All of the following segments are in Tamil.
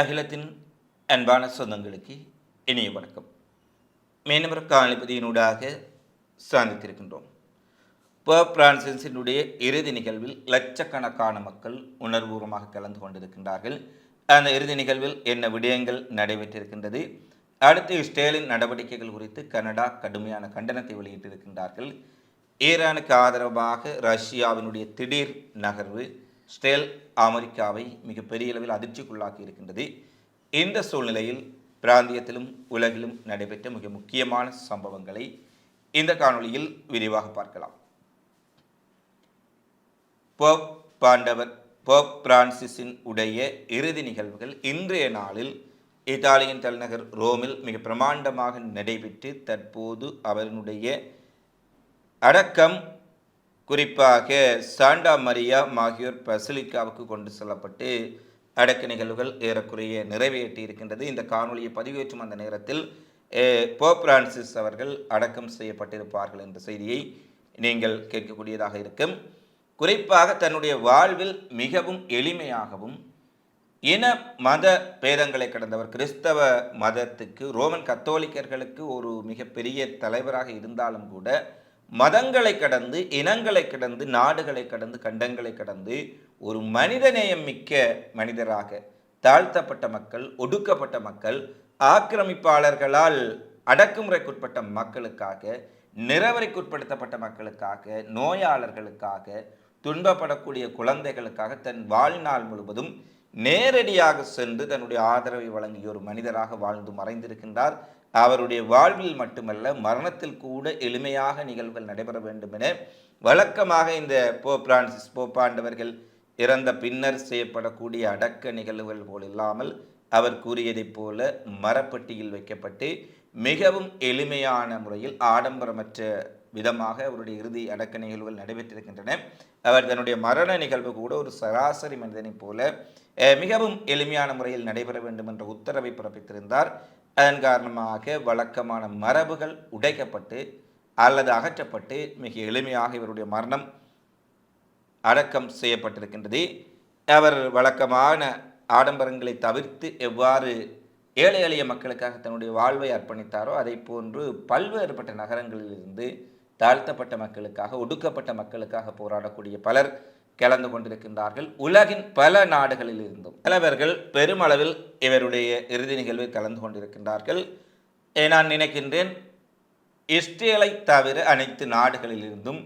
அகிலத்தின் அன்பான சொந்தங்களுக்கு இனிய வணக்கம். மீனவர் காணிபதியினூடாக சாந்தித்திருக்கின்றோம். போப் பிரான்சின்ஸினுடைய இறுதி நிகழ்வில் லட்சக்கணக்கான மக்கள் உணர்வுபூர்வமாக கலந்து கொண்டிருக்கின்றார்கள். அந்த இறுதி நிகழ்வில் என்ன விடயங்கள் நடைபெற்றிருக்கின்றது? அடுத்து இஸ்ரேலின் நடவடிக்கைகள் குறித்து கனடா கடுமையான கண்டனத்தை வெளியிட்டிருக்கின்றார்கள். ஈரானுக்கு ஆதரவாக ரஷ்யாவினுடைய திடீர் நகர்வு ஸ்டேல் அமெரிக்காவை மிகப்பெரிய அளவில் அதிர்ச்சிக்குள்ளாக்கி இருக்கின்றது. இந்த சூழ்நிலையில் பிராந்தியத்திலும் உலகிலும் நடைபெற்ற மிக முக்கியமான சம்பவங்களை இந்த காணொளியில் விரிவாக பார்க்கலாம். போப் பாண்டவர் போப் பிரான்சிஸின் உடைய இறுதி நிகழ்வுகள் இன்றைய நாளில் இத்தாலியின் தலைநகர் ரோமில் மிக பிரமாண்டமாக நடைபெற்று தற்போது அவரினுடைய அடக்கம் குறிப்பாக சாண்டா மரியா மாகியோர் பசிலிக்காவுக்கு கொண்டு செல்லப்பட்டு அடக்க நிகழ்வுகள் ஏறக்குறைய நிறைவேற்றி இருக்கின்றது. இந்த காணொலியை பதிவேற்றும் அந்த நேரத்தில் அஹ், போப் பிரான்சிஸ் அவர்கள் அடக்கம் செய்யப்பட்டிருப்பார்கள் என்ற செய்தியை நீங்கள் கேட்கக்கூடியதாக இருக்கும். குறிப்பாக தன்னுடைய வாழ்வில் மிகவும் எளிமையாகவும் இன மத பேதங்களை கடந்தவர் கிறிஸ்தவ மதத்துக்கு ரோமன் கத்தோலிக்கர்களுக்கு ஒரு மிகப்பெரிய தலைவராக இருந்தாலும் கூட மதங்களை கடந்து இனங்களை கடந்து நாடுகளை கடந்து கண்டங்களை கடந்து ஒரு மனிதநேயம் மிக்க மனிதராக தாழ்த்தப்பட்ட மக்கள் ஒடுக்கப்பட்ட மக்கள் ஆக்கிரமிப்பாளர்களால் அடக்குமுறைக்குட்பட்ட மக்களுக்காக நிறவரைக்குட்படுத்தப்பட்ட மக்களுக்காக நோயாளர்களுக்காக துன்பப்படக்கூடிய குழந்தைகளுக்காக தன் வாழ்நாள் முழுவதும் நேரடியாக சென்று தன்னுடைய ஆதரவை வழங்கிய ஒரு மனிதராக வாழ்ந்து மறைந்திருக்கின்றார். அவருடைய வாழ்வில் மட்டுமல்ல மரணத்தில் கூட எளிமையாக நிகழ்வுகள் நடைபெற வேண்டும் என வழக்கமாக இந்த போ பிரான்சிஸ் போப்பாண்டவர்கள் இறந்த பின்னர் செய்யப்படக்கூடிய அடக்க நிகழ்வுகள் போல் இல்லாமல் அவர் கூறியதைப் போல மரப்பெட்டியில் வைக்கப்பட்டு மிகவும் எளிமையான முறையில் ஆடம்பரமற்ற விதமாக அவருடைய இறுதி அடக்க நிகழ்வுகள் நடைபெற்றிருக்கின்றன. அவர் தன்னுடைய மரண நிகழ்வு கூட ஒரு சராசரி மனிதனைப் போல மிகவும் எளிமையான முறையில் நடைபெற வேண்டும் என்ற உத்தரவை பிறப்பித்திருந்தார். அதன் காரணமாக வழக்கமான மரபுகள் உடைக்கப்பட்டு அல்லது அகற்றப்பட்டு மிக எளிமையாக இவருடைய மரணம் அடக்கம் செய்யப்பட்டிருக்கின்றது. அவர் வழக்கமான ஆடம்பரங்களை தவிர்த்து எவ்வாறு ஏழை எளிய மக்களுக்காக தன்னுடைய வாழ்வை அர்ப்பணித்தாரோ அதை போன்று பல்வேறுபட்ட நகரங்களிலிருந்து தாழ்த்தப்பட்ட மக்களுக்காக ஒடுக்கப்பட்ட மக்களுக்காக போராடக்கூடிய பலர் கலந்து கொண்டிருக்கின்றார்கள். உலகின் பல நாடுகளில் இருந்தும் தலைவர்கள் பெருமளவில் இவருடைய இறுதி நிகழ்வில் கலந்து கொண்டிருக்கின்றார்கள். ஏ, நான் நினைக்கின்றேன். இஸ்ரேலை தவிர அனைத்து நாடுகளிலிருந்தும்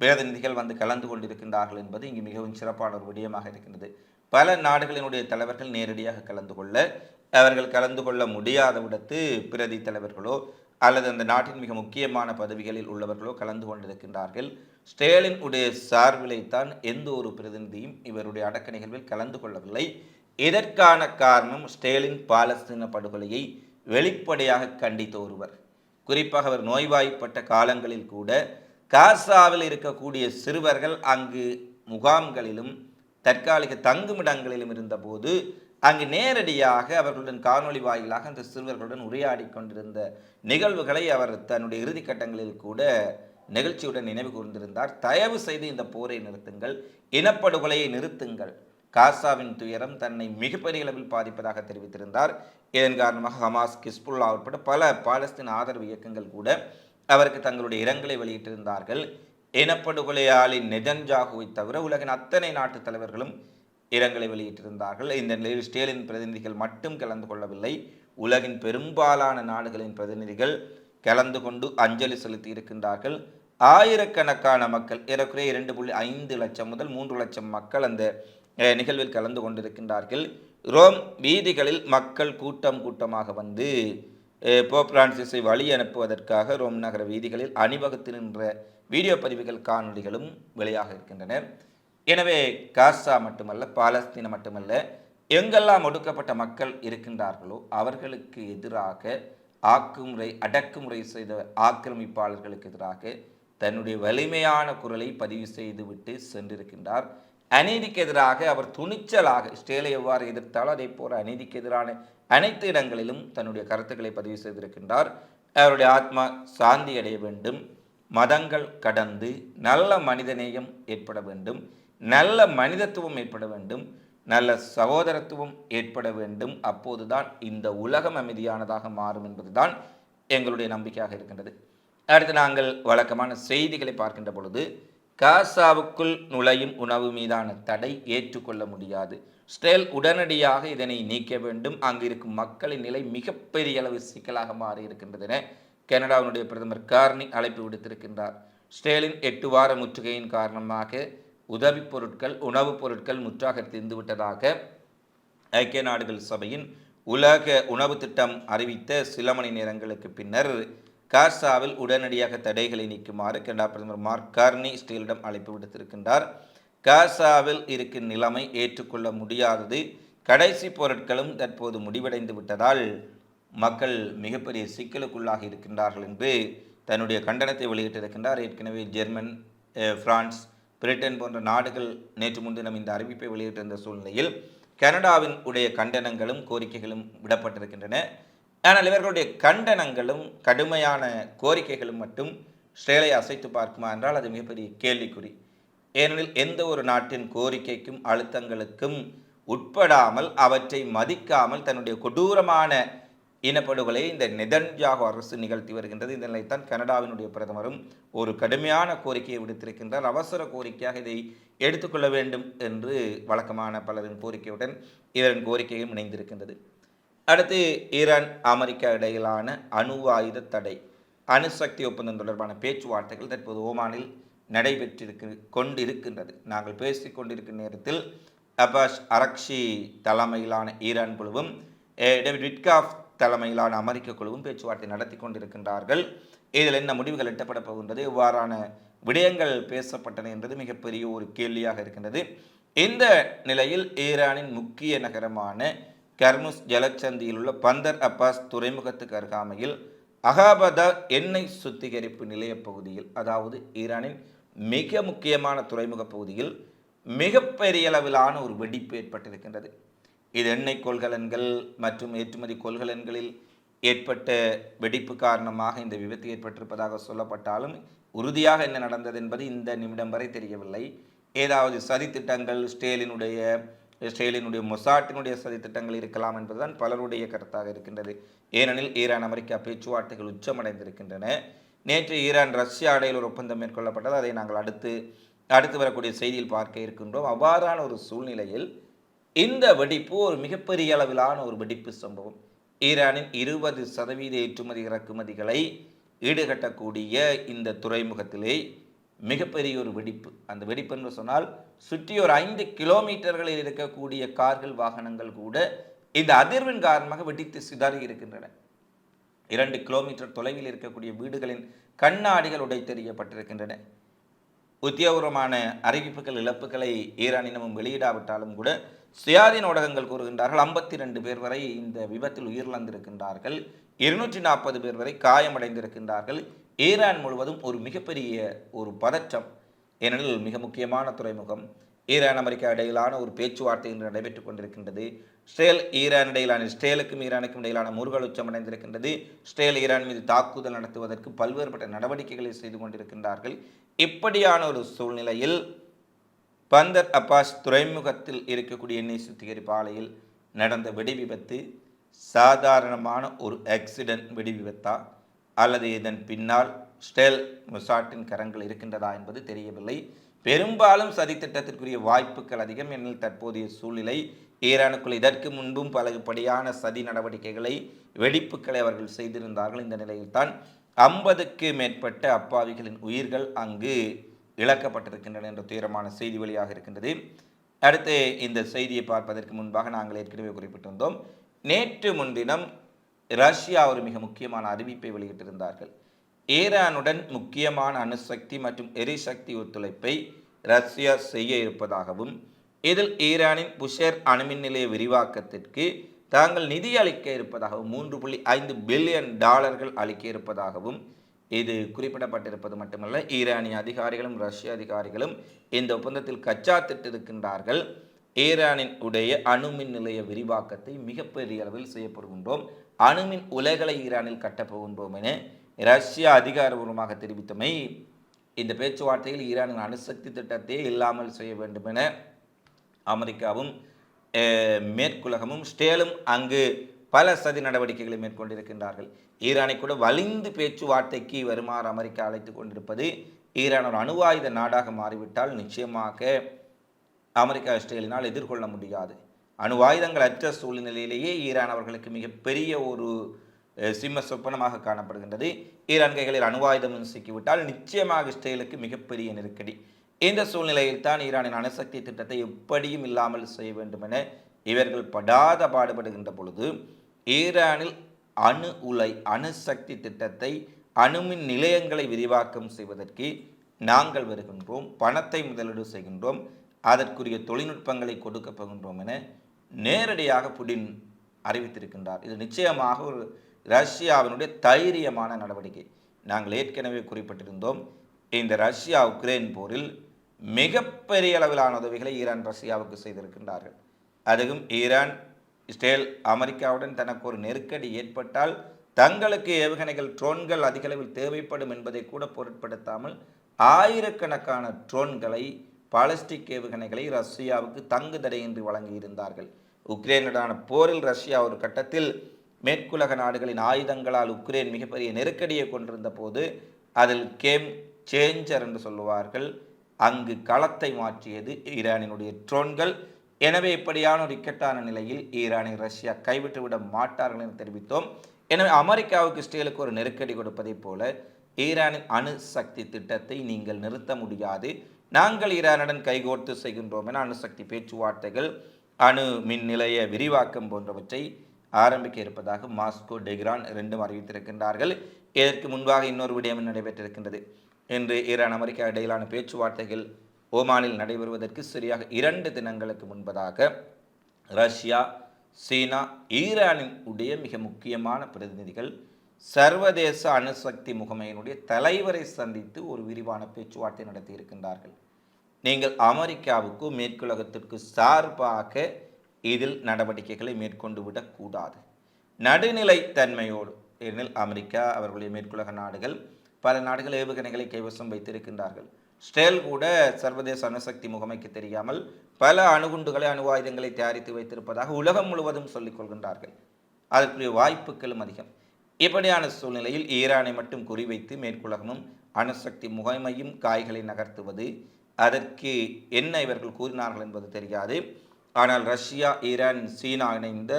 பிரதிநிதிகள் வந்து கலந்து கொண்டிருக்கின்றார்கள் என்பது இங்கு மிகவும் சிறப்பான ஒரு விடயமாக இருக்கின்றது. பல நாடுகளினுடைய தலைவர்கள் நேரடியாக கலந்து கொள்ள அவர்கள் கலந்து கொள்ள முடியாத விடத்து பிரதி தலைவர்களோ அல்லது அந்த நாட்டின் மிக முக்கியமான பதவிகளில் உள்ளவர்களோ கலந்து கொண்டிருக்கின்றார்கள். ஸ்டேலின் உடைய சார்பிலைத்தான் எந்த ஒரு பிரதிநிதியும் இவருடைய அடக்க நிகழ்வில் கலந்து கொள்ளவில்லை. இதற்கான காரணம் ஸ்டேலின் பாலஸ்தீன படுகொலையை வெளிப்படையாக கண்டித்த ஒருவர். குறிப்பாக அவர் நோய்வாய்ப்பட்ட காலங்களில் கூட காசாவில் இருக்கக்கூடிய சிறுவர்கள் அங்கு முகாம்களிலும் தற்காலிக தங்குமிடங்களிலும் இருந்தபோது அங்கு நேரடியாக அவர்களுடன் காணொளி வாயிலாக அந்த சிறுவர்களுடன் உரையாடி கொண்டிருந்த நிகழ்வுகளை அவர் தன்னுடைய இறுதிக்கட்டங்களில் கூட நிகழ்ச்சியுடன் நினைவு கூர்ந்திருந்தார். தயவு செய்து இந்த போரை நிறுத்துங்கள். இனப்படுகொலையை நிறுத்துங்கள். காசாவின் துயரம் தன்னை மிகப்பெரிய அளவில் பாதிப்பதாக தெரிவித்திருந்தார். இதன் காரணமாக ஹமாஸ் கிஸ்புல்லா உட்பட பல பாலஸ்தீன் ஆதரவு இயக்கங்கள் கூட அவருக்கு தங்களுடைய இரங்கலை வெளியிட்டிருந்தார்கள். இனப்படுகொலையாளின் நெதன்ஜாகுவை தவிர உலகின் அத்தனை நாட்டு தலைவர்களும் இரங்கலை வெளியிட்டிருந்தார்கள். இந்த நிலையில் ஸ்டேலின் பிரதிநிதிகள் மட்டும் கலந்து கொள்ளவில்லை. உலகின் பெரும்பாலான நாடுகளின் பிரதிநிதிகள் கலந்து கொண்டு அஞ்சலி செலுத்தி இருக்கின்றார்கள் ஆயிரக்கணக்கான மக்கள் ஏறக்குறைய இரண்டு புள்ளி ஐந்து லட்சம் முதல் மூன்று லட்சம் மக்கள் அந்த நிகழ்வில் கலந்து கொண்டிருக்கின்றார்கள். ரோம் வீதிகளில் மக்கள் கூட்டம் கூட்டமாக வந்து போப்ரான்சிஸை போப் பிரான்சிஸை வழி அனுப்புவதற்காக ரோம் நகர வீதிகளில் அணிவகுத்து நின்ற வீடியோ பதிவுகள் காணொலிகளும் வெளியாக இருக்கின்றன. எனவே காசா மட்டுமல்ல பாலஸ்தீனம் மட்டுமல்ல எங்கெல்லாம் ஒடுக்கப்பட்ட மக்கள் இருக்கின்றார்களோ அவர்களுக்கு எதிராக ஆக்குமுறை அடக்குமுறை செய்த ஆக்கிரமிப்பாளர்களுக்கு எதிராக தன்னுடைய வலிமையான குரலை பதிவு செய்துவிட்டு சென்றிருக்கின்றார். அநீதிக்கு எதிராக அவர் துணிச்சலாக இஸ்ரேலை எவ்வாறு எதிர்த்தாலோ அதே போல அநீதிக்கு எதிரான அனைத்து இடங்களிலும் தன்னுடைய கருத்துக்களை பதிவு செய்திருக்கின்றார். அவருடைய ஆத்மா சாந்தி அடைய வேண்டும். மதங்கள் கடந்து நல்ல மனிதநேயம் ஏற்பட வேண்டும். நல்ல மனிதத்துவம் ஏற்பட வேண்டும். நல்ல சகோதரத்துவம் ஏற்பட வேண்டும். அப்போதுதான் இந்த உலகம் அமைதியானதாக மாறும் என்பதுதான் எங்களுடைய நம்பிக்கையாக இருக்கின்றது. அடுத்து நாங்கள் வழக்கமான செய்திகளை பார்க்கின்ற பொழுது காசாவுக்குள் நுழையும் உணவு மீதான தடை ஏற்றுக்கொள்ள முடியாது. ஸ்டேல் உடனடியாக இதனை நீக்க வேண்டும். அங்கு இருக்கும் மக்களின் நிலை மிகப்பெரிய அளவு சிக்கலாக மாறி இருக்கின்றது என கனடாவினுடைய பிரதமர் கார்னி அழைப்பு விடுத்திருக்கின்றார். ஸ்டேலின் எட்டு வார முற்றுகையின் காரணமாக உதவிப் பொருட்கள் உணவுப் பொருட்கள் முற்றாக தீர்ந்துவிட்டதாக ஐக்கிய நாடுகள் சபையின் உலக உணவு திட்டம் அறிவித்த சில மணி நேரங்களுக்கு பின்னர் காசாவில் உடனடியாக தடைகளை நீக்குமாறு கனடா பிரதமர் மார்க் கார்னி ஸ்டீலிடம் அழைப்பு விடுத்திருக்கின்றார். காசாவில் இருக்கும் நிலைமை ஏற்றுக்கொள்ள முடியாதது. கடைசி பொருட்களும் தற்போது முடிவடைந்து விட்டதால் மக்கள் மிகப்பெரிய சிக்கலுக்குள்ளாக இருக்கின்றார்கள் என்று தன்னுடைய கண்டனத்தை வெளியிட்டிருக்கின்றார். ஏற்கனவே ஜெர்மன் பிரான்ஸ் பிரிட்டன் போன்ற நாடுகள் நேற்று முன்தினம் இந்த அறிவிப்பை வெளியிட்டிருந்த சூழ்நிலையில் கனடாவின் உடைய கண்டனங்களும் கோரிக்கைகளும் விடப்பட்டிருக்கின்றன. ஆனால் இவர்களுடைய கண்டனங்களும் கடுமையான கோரிக்கைகளும் மட்டும் ஸ்ரேலை அசைத்து பார்க்குமா என்றால் அது மிகப்பெரிய கேள்விக்குறி. ஏனெனில் எந்த ஒரு நாட்டின் கோரிக்கைக்கும் அழுத்தங்களுக்கும் உட்படாமல் அவற்றை மதிக்காமல் தன்னுடைய கொடூரமான இனப்படுகொலை இந்த நெதன்யாகு அரசு நிகழ்த்தி வருகின்றது. இந்த நிலைத்தான் கனடாவினுடைய பிரதமரும் ஒரு கடுமையான கோரிக்கையை விடுத்திருக்கின்றார். அவசர கோரிக்கையாக இதை எடுத்துக்கொள்ள வேண்டும் என்று வழக்கமான பலரின் கோரிக்கையுடன் இவரின் கோரிக்கையும் இணைந்திருக்கின்றது. அடுத்து ஈரான் அமெரிக்கா இடையிலான அணு ஆயுத தடை அணுசக்தி ஒப்பந்தம் தொடர்பான பேச்சுவார்த்தைகள் தற்போது ஓமானில் நடைபெற்றிருக்கு கொண்டிருக்கின்றது. நாங்கள் பேசிக் கொண்டிருக்கும் நேரத்தில் அபாஷ் அரக்ஷி தலைமையிலான ஈரான் குழுவும் அஹ், டேவிட் விட்காஃப் தலைமையிலான அமெரிக்க குழுவும் பேச்சுவார்த்தை நடத்தி கொண்டிருக்கின்றார்கள். இதில் என்ன முடிவுகள் எட்டப்பட போகின்றது? இவ்வாறான விடயங்கள் பேசப்பட்டன என்பது மிகப்பெரிய ஒரு கேள்வியாக இருக்கின்றது. இந்த நிலையில் ஈரானின் முக்கிய நகரமான கர்முஸ் ஜலச்சந்தியில் உள்ள பந்தர் அப்பாஸ் துறைமுகத்துக்கு அருகாமையில் அகாபதா எண்ணெய் சுத்திகரிப்பு நிலைய பகுதியில் அதாவது ஈரானின் மிக முக்கியமான துறைமுக பகுதியில் மிகப்பெரிய அளவிலான ஒரு வெடிப்பு ஏற்பட்டிருக்கின்றது. இது எண்ணெய் கொள்கலன்கள் மற்றும் ஏற்றுமதி கொள்கலன்களில் ஏற்பட்ட வெடிப்பு காரணமாக இந்த விபத்து ஏற்பட்டிருப்பதாக சொல்லப்பட்டாலும் உறுதியாக என்ன நடந்தது என்பது இந்த நிமிடம் வரை தெரியவில்லை. ஏதாவது சதித்திட்டங்கள் ஸ்டேலினுடைய ஸ்டேலினுடைய மொசாட்டினுடைய சதித்திட்டங்கள் இருக்கலாம் என்பதுதான் பலருடைய கருத்தாக இருக்கின்றது. ஏனெனில் ஈரான் அமெரிக்கா பேச்சுவார்த்தைகள் உச்சமடைந்திருக்கின்றன. நேற்று ஈரான் ரஷ்யா இடையில் ஒரு ஒப்பந்தம் மேற்கொள்ளப்பட்டது. அதை நாங்கள் அடுத்து அடுத்து வரக்கூடிய செய்தியில் பார்க்க இருக்கின்றோம். அவ்வாறான ஒரு சூழ்நிலையில் இந்த வெடிப்பு ஒரு மிகப்பெரிய அளவிலான ஒரு வெடிப்பு சம்பவம். ஈரானின் இருபது சதவீத ஏற்றுமதி இறக்குமதிகளை ஈடுகட்டக்கூடிய இந்த துறைமுகத்திலே மிகப்பெரிய ஒரு வெடிப்பு. அந்த வெடிப்பு என்று சொன்னால் சுற்றி ஒரு ஐந்து கிலோமீட்டர்களில் இருக்கக்கூடிய கார்கள் வாகனங்கள் கூட இந்த அதிர்வின் காரணமாக வெடித்து சிதறி இருக்கின்றன. இரண்டு கிலோமீட்டர் தொலைவில் இருக்கக்கூடிய வீடுகளின் கண்ணாடிகள் உடைத்தெறியப்பட்டிருக்கின்றன. உத்தியோகபூர்வமான அறிவிப்புகள் இழப்புகளை ஈரானினமும் வெளியிடாவிட்டாலும் கூட சுயாதீன ஊடகங்கள் கூறுகின்றார்கள். ஐம்பத்தி ரெண்டு பேர் வரை இந்த விபத்தில் உயிரிழந்திருக்கின்றார்கள். இருநூற்றி நாற்பது பேர் வரை காயமடைந்திருக்கின்றார்கள். ஈரான் முழுவதும் ஒரு மிகப்பெரிய ஒரு பதற்றம். ஏனெனில் மிக முக்கியமான துறைமுகம். ஈரான் அமெரிக்கா இடையிலான ஒரு பேச்சுவார்த்தை இன்று நடைபெற்றுக் கொண்டிருக்கின்றது. இஸ்ரேல் ஈரான் இடையிலான இஸ்ரேலுக்கும் ஈரானுக்கும் இடையிலான முருகல் உச்சம் அடைந்திருக்கின்றது ஈரான் மீது தாக்குதல் நடத்துவதற்கு பல்வேறுபட்ட நடவடிக்கைகளை செய்து கொண்டிருக்கின்றார்கள். இப்படியான ஒரு சூழ்நிலையில் பந்தர் அப்பாஸ் துறைமுகத்தில் இருக்கக்கூடிய எண்ணெய் சுத்திகரிப்பு ஆலையில் நடந்த வெடி விபத்து சாதாரணமான ஒரு ஆக்சிடென்ட் வெடி விபத்தா அல்லது இதன் பின்னால் ஸ்டெல் மொசாட்டின் கரங்கள் இருக்கின்றதா என்பது தெரியவில்லை. பெரும்பாலும் சதித்திட்டத்திற்குரிய வாய்ப்புகள் அதிகம். எனில் தற்போதைய சூழ்நிலை ஈரானுக்குள் இதற்கு முன்பும் பலபடியான சதி நடவடிக்கைகளை வெடிப்புகளை அவர்கள் செய்திருந்தார்கள். இந்த நிலையில்தான் ஐம்பதுக்கு மேற்பட்ட அப்பாவிகளின் உயிர்கள் அங்கு இழக்கப்பட்டிருக்கின்றன என்ற துயரமான செய்தி வெளியாக இருக்கின்றது. அடுத்து இந்த செய்தியை பார்ப்பதற்கு முன்பாக நாங்கள் ஏற்கனவே குறிப்பிட்டிருந்தோம் நேற்று முன்தினம் ரஷ்யா ஒரு மிக முக்கியமான அறிவிப்பை வெளியிட்டிருந்தார்கள். ஈரானுடன் முக்கியமான அணுசக்தி மற்றும் எரிசக்தி ஒத்துழைப்பை ரஷ்யா செய்ய இருப்பதாகவும் இதில் ஈரானின் புஷேர் அணுமின் நிலைய விரிவாக்கத்திற்கு தாங்கள் நிதி அளிக்க இருப்பதாகவும் மூன்று புள்ளி ஐந்து பில்லியன் டாலர்கள் அளிக்க இருப்பதாகவும் இது குறிப்பிடப்பட்டிருப்பது மட்டுமல்ல ஈரானிய அதிகாரிகளும் ரஷ்ய அதிகாரிகளும் இந்த ஒப்பந்தத்தில் கச்சா திட்டிருக்கின்றார்கள். ஈரானின் உடைய அணுமின் நிலைய விரிவாக்கத்தை மிகப்பெரிய அளவில் செய்யப்படுகின்றோம் அணுமின் உலைகளை ஈரானில் கட்டப்போகின்றோம் என ரஷ்யா அதிகாரபூர்வமாக தெரிவித்தமை இந்த பேச்சுவார்த்தையில் ஈரானின் அணுசக்தி திட்டத்தை இல்லாமல் செய்ய வேண்டும் என அமெரிக்காவும் மேற்குலகமும் ஸ்டேலும் அங்கு பல சதி நடவடிக்கைகளை மேற்கொண்டிருக்கின்றார்கள். ஈரானை கூட வலிந்து பேச்சுவார்த்தைக்கு வருமாறு அமெரிக்கா அழைத்து கொண்டிருப்பது ஈரான் ஒரு அணுவாயுத நாடாக மாறிவிட்டால் நிச்சயமாக அமெரிக்கா இஸ்ரேலினால் எதிர்கொள்ள முடியாது. அணுவாயுதங்கள் அற்ற சூழ்நிலையிலேயே ஈரான் அவர்களுக்கு மிகப்பெரிய ஒரு சிம்ம சொப்பனமாக காணப்படுகின்றது. ஈரான்கைகளில் அணுவாயுதம் சிக்கிவிட்டால் நிச்சயமாக இஸ்ரேலுக்கு மிகப்பெரிய நெருக்கடி. இந்த சூழ்நிலையில் தான் ஈரானின் அணுசக்தி திட்டத்தை எப்படியும் இல்லாமல் செய்ய வேண்டும் என இவர்கள் படாத பாடுபடுகின்ற பொழுது ஈரானில் அணு உலை அணுசக்தி திட்டத்தை அணுமின் நிலையங்களை விரிவாக்கம் செய்வதற்கு நாங்கள் வருகின்றோம் பணத்தை முதலீடு செய்கின்றோம் அதற்குரிய தொழில்நுட்பங்களை கொடுக்க போகின்றோம் என நேரடியாக புடின் அறிவித்திருக்கின்றார். இது நிச்சயமாக ஒரு ரஷ்யாவினுடைய தைரியமான நடவடிக்கை. நாங்கள் ஏற்கனவே குறிப்பிட்டிருந்தோம் இந்த ரஷ்யா உக்ரைன் போரில் மிகப்பெரிய அளவிலான உதவிகளை ஈரான் ரஷ்யாவுக்கு செய்திருக்கின்றார்கள். அதுவும் ஈரான் இஸ்ரேல் அமெரிக்காவுடன் தனக்கு ஒரு நெருக்கடி ஏற்பட்டால் தங்களுக்கு ஏவுகணைகள் ட்ரோன்கள் அதிக அளவில் தேவைப்படும் என்பதை கூட பொருட்படுத்தாமல் ஆயிரக்கணக்கான ட்ரோன்களை பாலிஸ்டிக் ஏவுகணைகளை ரஷ்யாவுக்கு தங்கு தடையின்றி வழங்கியிருந்தார்கள். உக்ரைனுடனான போரில் ரஷ்யா ஒரு கட்டத்தில் மேற்குலக நாடுகளின் ஆயுதங்களால் உக்ரைன் மிகப்பெரிய நெருக்கடியை கொண்டிருந்த போது அதில் கேம் சேஞ்சர் என்று சொல்லுவார்கள். அங்கு களத்தை மாற்றியது ஈரானினுடைய ட்ரோன்கள். எனவே இப்படியான ஒரு இக்கட்டான நிலையில் ஈரானை ரஷ்யா கைவிட்டுவிட மாட்டார்கள் என தெரிவித்தோம். எனவே அமெரிக்காவுக்கு இஸ்ரேலுக்கு ஒரு நெருக்கடி கொடுப்பதைப் போல ஈரானின் அணு சக்தி திட்டத்தை நீங்கள் நிறுத்த முடியாது. நாங்கள் ஈரானுடன் கைகோர்த்து செய்கின்றோம் என அணுசக்தி பேச்சுவார்த்தைகள் அணு மின் நிலைய விரிவாக்கம் போன்றவற்றை ஆரம்பிக்க இருப்பதாக மாஸ்கோ டெக்ரான் ரெண்டும் அறிவித்திருக்கின்றார்கள். இதற்கு முன்பாக இன்னொரு விடயம் நடைபெற்றிருக்கின்றது. இன்று ஈரான் அமெரிக்கா இடையிலான பேச்சுவார்த்தைகள் ஓமானில் நடைபெறுவதற்கு சரியாக இரண்டு தினங்களுக்கு முன்பதாக ரஷ்யா சீனா ஈரானின் உடைய மிக முக்கியமான பிரதிநிதிகள் சர்வதேச அணுசக்தி முகமையினுடைய தலைவரை சந்தித்து ஒரு விரிவான பேச்சுவார்த்தை நடத்தி இருக்கின்றார்கள் நீங்கள் அமெரிக்காவுக்கு மேற்குலகத்திற்கு சார்பாக இதில் நடவடிக்கைகளை மேற்கொண்டு விடக்கூடாது நடுநிலை தன்மையோடு ஏனெனில் அமெரிக்கா அவர்களுடைய மேற்குலக நாடுகள் பல நாடுகள் ஏவுகணைகளை கைவசம் வைத்திருக்கின்றார்கள். ஸ்டேல் கூட சர்வதேச அணுசக்தி முகமைக்கு தெரியாமல் பல அணுகுண்டுகளை அணு ஆயுதங்களை தயாரித்து வைத்திருப்பதாக உலகம் முழுவதும் சொல்லிக் கொள்கின்றார்கள். அதற்குரிய வாய்ப்புகளும் அதிகம். இப்படியான சூழ்நிலையில் ஈரானை மட்டும் குறிவைத்து மேற்குலகமும் அணுசக்தி முகமையும் காய்களை நகர்த்துவது அதற்கு என்ன இவர்கள் கூறினார்கள் என்பது தெரியாது. ஆனால் ரஷ்யா ஈரான் சீனா இணைந்த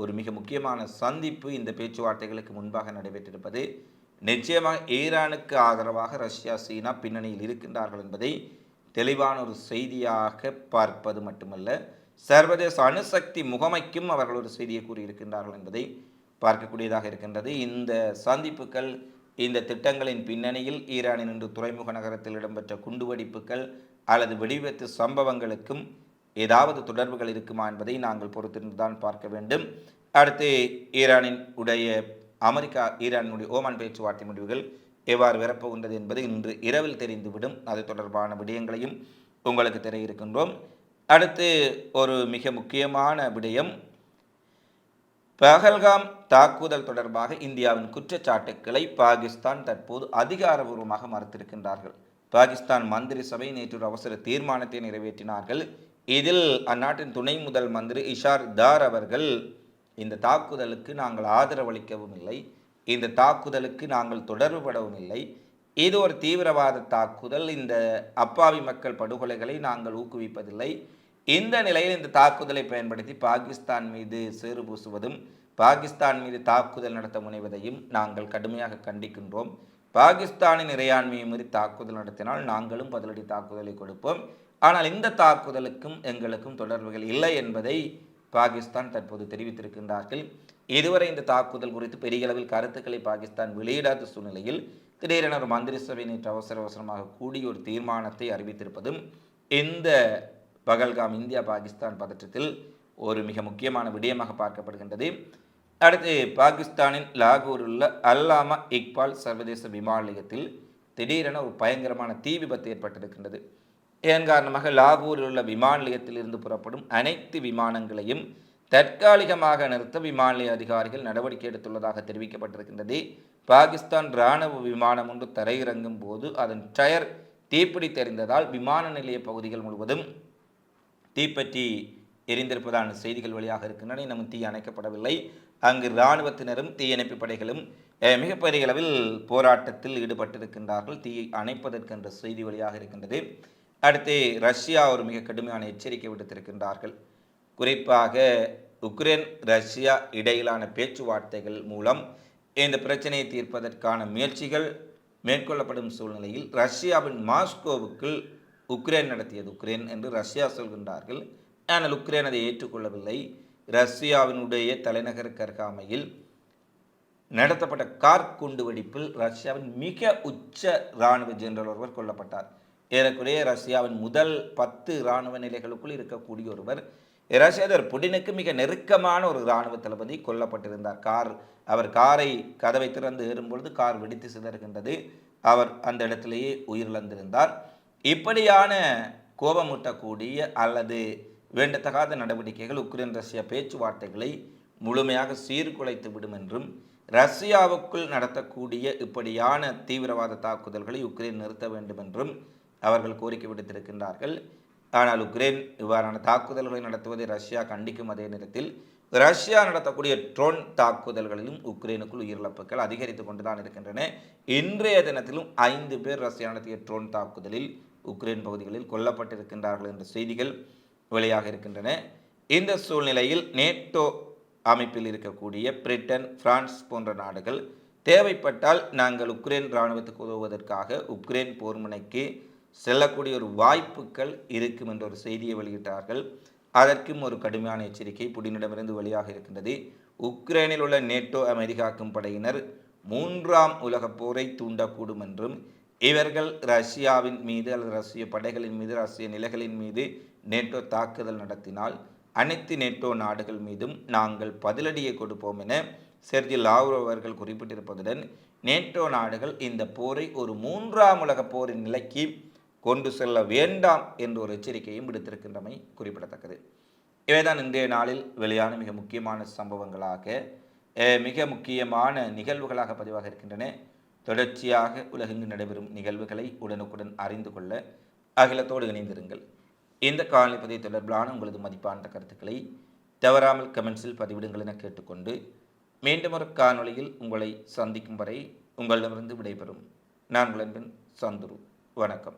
ஒரு மிக முக்கியமான சந்திப்பு இந்த பேச்சுவார்த்தைகளுக்கு முன்பாக நடைபெற்றிருப்பது. நிச்சயமாக ஈரானுக்கு ஆதரவாக ரஷ்யா சீனா பின்னணியில் இருக்கின்றார்கள் என்பதை தெளிவான ஒரு செய்தியாக பார்ப்பது மட்டுமல்ல சர்வதேச அணுசக்தி முகமைக்கும் அவர்கள் ஒரு செய்தியை கூறியிருக்கின்றார்கள் என்பதை பார்க்கக்கூடியதாக இருக்கின்றது. இந்த சந்திப்புகள் இந்த திட்டங்களின் பின்னணியில் ஈரானின் இன்று துறைமுக நகரத்தில் இடம்பெற்ற குண்டுவெடிப்புகள் அல்லது வெடிவெத்து சம்பவங்களுக்கும் ஏதாவது தொடர்புகள் இருக்குமா என்பதை நாங்கள் பொறுத்திருந்து தான் பார்க்க வேண்டும். அடுத்து ஈரானின் உடைய அமெரிக்கா ஈரானுடைய ஓமான் பேச்சுவார்த்தை முடிவுகள் எவ்வாறு வரப்போகின்றது என்பது இன்று இரவில் தெரிந்துவிடும். அது தொடர்பான விடயங்களையும் உங்களுக்கு தெரிய இருக்கின்றோம் அடுத்து ஒரு மிக முக்கியமான விடயம். பஹல்காம் தாக்குதல் தொடர்பாக இந்தியாவின் குற்றச்சாட்டுக்களை பாகிஸ்தான் தற்போது அதிகாரபூர்வமாக மறுத்திருக்கின்றார்கள். பாகிஸ்தான் மந்திரி சபை நேற்று ஒரு அவசர தீர்மானத்தை நிறைவேற்றினார்கள். இதில் அந்நாட்டின் துணை முதல் மந்திரி இஷார் தார் அவர்கள் இந்த தாக்குதலுக்கு நாங்கள் ஆதரவளிக்கவும் இல்லை இந்த தாக்குதலுக்கு நாங்கள் தொடர்புபடவும் இல்லை. இது ஒரு தீவிரவாத தாக்குதல். இந்த அப்பாவி மக்கள் படுகொலைகளை நாங்கள் ஊக்குவிப்பதில்லை. இந்த நிலையில் இந்த தாக்குதலை பயன்படுத்தி பாகிஸ்தான் மீது சேறு பூசுவதும் பாகிஸ்தான் மீது தாக்குதல் நடத்த முனைவதையும் நாங்கள் கடுமையாக கண்டிக்கின்றோம். பாகிஸ்தானின் இறையாண்மையை மீறி தாக்குதல் நடத்தினால் நாங்களும் பதிலடி தாக்குதலை கொடுப்போம். ஆனால் இந்த தாக்குதலுக்கும் எங்களுக்கும் தொடர்புகள் இல்லை என்பதை பாகிஸ்தான் தற்போது தெரிவித்திருக்கின்றார்கள். இதுவரை இந்த தாக்குதல் குறித்து பெரிய அளவில் கருத்துக்களை பாகிஸ்தான் வெளியிடாத சூழ்நிலையில் திடீரென ஒரு மந்திரி சபை நேற்று அவசர அவசரமாக கூடி ஒரு தீர்மானத்தை அறிவித்திருப்பதும் இந்த பகல்காம் இந்தியா பாகிஸ்தான் பதற்றத்தில் ஒரு மிக முக்கியமான விடயமாக பார்க்கப்படுகின்றது. அடுத்து பாகிஸ்தானின் லாகூரில் உள்ள அல்லாமா இக்பால் சர்வதேச விமான நிலையத்தில் திடீரென ஒரு பயங்கரமான தீ விபத்து ஏற்பட்டிருக்கின்றது. இதன் காரணமாக லாகூரில் உள்ள விமான நிலையத்தில் இருந்து புறப்படும் அனைத்து விமானங்களையும் தற்காலிகமாக நிறுத்த விமான நிலைய அதிகாரிகள் நடவடிக்கை எடுத்துள்ளதாக தெரிவிக்கப்பட்டிருக்கின்றது. பாகிஸ்தான் இராணுவ விமானம் ஒன்று தரையிறங்கும் போது அதன் டயர் தீப்பிடி தெரிந்ததால் விமான நிலைய பகுதிகள் முழுவதும் தீப்பற்றி எரிந்திருப்பதான செய்திகள் வழியாக இருக்கின்றன. இன்னும் தீ அணைக்கப்படவில்லை. அங்கு இராணுவத்தினரும் தீயணைப்பு படைகளும் மிகப்பெரிய அளவில் போராட்டத்தில் ஈடுபட்டிருக்கின்றார்கள். தீயை அணைப்பதற்கு என்ற செய்தி வழியாக இருக்கின்றது. அடுத்து ரஷ்யா ஒரு மிக கடுமையான எச்சரிக்கை விடுத்திருக்கின்றார்கள். குறிப்பாக உக்ரைன் ரஷ்யா இடையிலான பேச்சுவார்த்தைகள் மூலம் இந்த பிரச்சனையை தீர்ப்பதற்கான முயற்சிகள் மேற்கொள்ளப்படும் சூழ்நிலையில் ரஷ்யாவின் மாஸ்கோவுக்குள் உக்ரைன் நடத்தியது உக்ரைன் என்று ரஷ்யா சொல்கின்றார்கள். ஆனால் உக்ரைன் அதை ஏற்றுக்கொள்ளவில்லை. ரஷ்யாவினுடைய தலைநகர் அருகாமையில் நடத்தப்பட்ட கார் குண்டு வெடிப்பில் ரஷ்யாவின் மிக உச்ச இராணுவ ஜெனரல் ஒருவர் கொல்லப்பட்டார். ஏறக்குறைய ரஷ்யாவின் முதல் பத்து இராணுவ நிலைகளுக்குள் இருக்கக்கூடிய ஒருவர். ரஷ்ய புடினுக்கு மிக நெருக்கமான ஒரு இராணுவ தளபதி கொல்லப்பட்டிருந்தார். கார் அவர் காரை கதவை திறந்து ஏறும்பொழுது கார் வெடித்து சிதறுகின்றது. அவர் அந்த இடத்திலேயே உயிரிழந்திருந்தார். இப்படியான கோபமூட்டக்கூடிய அல்லது வேண்டத்தகாத நடவடிக்கைகள் உக்ரைன் ரஷ்யா பேச்சுவார்த்தைகளை முழுமையாக சீர்குலைத்து விடும் என்றும் ரஷ்யாவுக்குள் நடத்தக்கூடிய இப்படியான தீவிரவாத தாக்குதல்களை உக்ரைன் நிறுத்த வேண்டும் என்றும் அவர்கள் கோரிக்கை விடுத்திருக்கின்றார்கள். ஆனால் உக்ரைன் இவ்வாறான தாக்குதல்களை நடத்துவதை ரஷ்யா கண்டிக்கும் அதே நேரத்தில் ரஷ்யா நடத்தக்கூடிய ட்ரோன் தாக்குதல்களிலும் உக்ரைனுக்குள் உயிரிழப்புகள் அதிகரித்து கொண்டுதான் இருக்கின்றன. இன்றைய தினத்திலும் ஐந்து பேர் ரஷ்யா நடத்திய ட்ரோன் தாக்குதலில் உக்ரைன் பகுதிகளில் கொல்லப்பட்டிருக்கின்றார்கள் என்ற செய்திகள் வெளியாக இருக்கின்றன. இந்த சூழ்நிலையில் நேட்டோ அமைப்பில் இருக்கக்கூடிய பிரிட்டன் பிரான்ஸ் போன்ற நாடுகள் தேவைப்பட்டால் நாங்கள் உக்ரைன் இராணுவத்துக்கு உதவுவதற்காக உக்ரைன் போர்முனைக்கு செல்லக்கூடிய ஒரு வாய்ப்புகள் இருக்கும் என்ற ஒரு செய்தியை வெளியிட்டார்கள். அதற்கும் ஒரு கடுமையான எச்சரிக்கை புடினிடமிருந்து வெளியாக இருக்கின்றது. உக்ரைனில் உள்ள நேட்டோ அமெரிக்காக்கும் படையினர் மூன்றாம் உலகப் போரை தூண்டக்கூடும் என்றும் இவர்கள் ரஷ்யாவின் மீது அல்லது ரஷ்ய படைகளின் மீது ரஷ்ய நிலைகளின் மீது நேட்டோ தாக்குதல் நடத்தினால் அனைத்து நேட்டோ நாடுகள் மீதும் நாங்கள் பதிலடியை கொடுப்போம் என செர்ஜி லாவ்ரோவ் அவர்கள் குறிப்பிட்டிருப்பதுடன் நேட்டோ நாடுகள் இந்த போரை ஒரு மூன்றாம் உலகப் போரின் நிலைக்கு கொண்டு செல்ல வேண்டாம் என்ற ஒரு எச்சரிக்கையும் விடுத்திருக்கின்றமை குறிப்பிடத்தக்கது. இவைதான் இன்றைய நாளில் வெளியான மிக முக்கியமான சம்பவங்களாக மிக முக்கியமான நிகழ்வுகளாக பதிவாக இருக்கின்றன. தொடர்ச்சியாக உலகெங்கு நடைபெறும் நிகழ்வுகளை உடனுக்குடன் அறிந்து கொள்ள அகிலத்தோடு இணைந்திருங்கள். இந்த காலநிலை பதிவு தொடர்பிலான உங்களது மதிப்பான கருத்துக்களை தவறாமல் கமெண்ட்ஸில் பதிவிடுங்கள் என கேட்டுக்கொண்டு மீண்டும் ஒரு காணொளியில் உங்களை சந்திக்கும் வரை உங்களிடமிருந்து விடைபெறும். நான் உங்கள் சந்துரு. வணக்கம்.